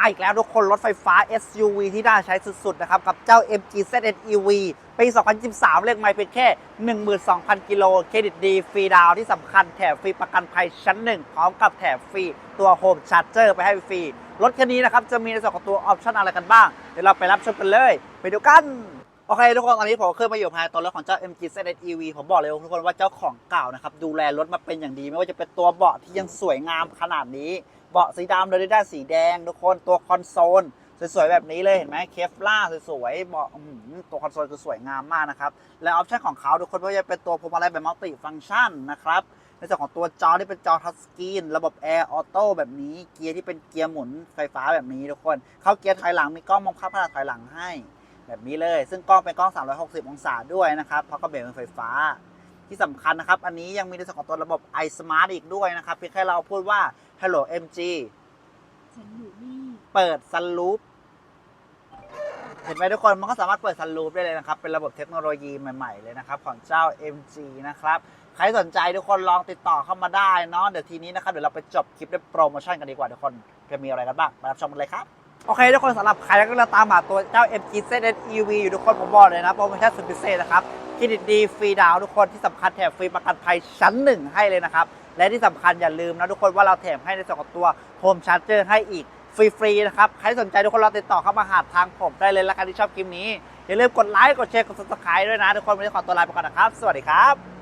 มาอีกแล้วทุกคนรถไฟฟ้า SUV ที่น่าใช้สุดๆนะครับกับเจ้า MG ZS EV ปี 2023 เลขไม่เป็นแค่ 12,000 กิโลเครดิตดี ฟรีดาวที่สำคัญแถมฟรีประกันภัยชั้นหนึ่งพร้อมกับแถมฟรีตัวโฮมชาร์เจอร์ไปให้ฟรี รถคันนี้นะครับจะมีในส่วนของตัวออปชั่นอะไรกันบ้าง เดี๋ยวเราไปรับชมกันเลย ไปดูกัน โอเคทุกคนตอนนี้ผมเคยมาอยู่ภายในตัวรถของเจ้า MG ZS EV ผมบอกเลยทุกคนว่าเจ้าของเก่านะครับดูแลรถมาเป็นอย่างดี ไม่ว่าจะเป็นตัวเบาะที่ยังสวยงามขนาดนี้ เบาะสีดำเลยด้านสีแดง ทุกคนตัวคอนโซลสวยๆแบบนี้เลยเห็นไหมเคฟล่าสวยๆเบาะตัวคอนโซลคือสวยงามมากนะครับ และออปชั่นของเขาทุกคนไม่ว่าจะเป็นตัวพวงมาลัยแบบมัลติฟังก์ชันนะครับในส่วนของตัวจอที่เป็นจอทัชสกรีน ระบบแอร์ออโต้แบบนี้เกียร์ที่เป็นเกียร์หมุนไฟฟ้าแบบนี้ทุกคน เข้าเกียร์ถอยหลังมีกล้องมองภาพขนาดถอยหลังให้ แบบนี้เลย ซึ่งกล้องเป็นกล้อง 360 องศาด้วยนะครับเพราะกระเบรกเป็นไฟฟ้า ที่สำคัญนะครับ อันนี้ยังมีในส่วนของตัวระบบ iSmart อีกด้วยนะครับเพียงแค่เราพูดว่า Hello MG ฉันอยู่นี่เปิดซันลูปเห็นไหมทุกคนมันก็สามารถเปิดซันลูปได้เลยนะครับ เป็นระบบเทคโนโลยีใหม่ๆเลยนะครับ ของเจ้า MG นะครับ ใครสนใจทุกคนลองติดต่อเข้ามาได้เนาะเดี๋ยวทีนี้นะครับ เดี๋ยวเราไปจบคลิปด้วยโปรโมชั่นกันดีกว่าทุกคนจะมีอะไรกันบ้าง มารับชมกันเลยครับ โอเคทุกคนสำหรับใครที่กำลังตามหาตัวเจ้า MG ZS EV อยู่ทุกคนผมบอกเลยนะโปรโมชั่นสุดพิเศษนะครับเครดิตดีฟรีดาวน์ทุกคนที่สำคัญแถมฟรีประกันภัยชั้นหนึ่งให้เลยนะครับ และที่สำคัญอย่าลืมนะทุกคนว่าเราแถมให้ในส่วนของตัวโฮมชาร์จเจอร์ให้อีกฟรีๆนะครับ ใครสนใจทุกคนเราติดต่อเข้ามาหาทางผมได้เลยละใครที่ชอบคลิปนี้ อย่าลืมกดไลค์กดแชร์กด subscribe ด้วยนะ ทุกคนวันนี้ขอตัวลาไปก่อนนะครับ สวัสดีครับ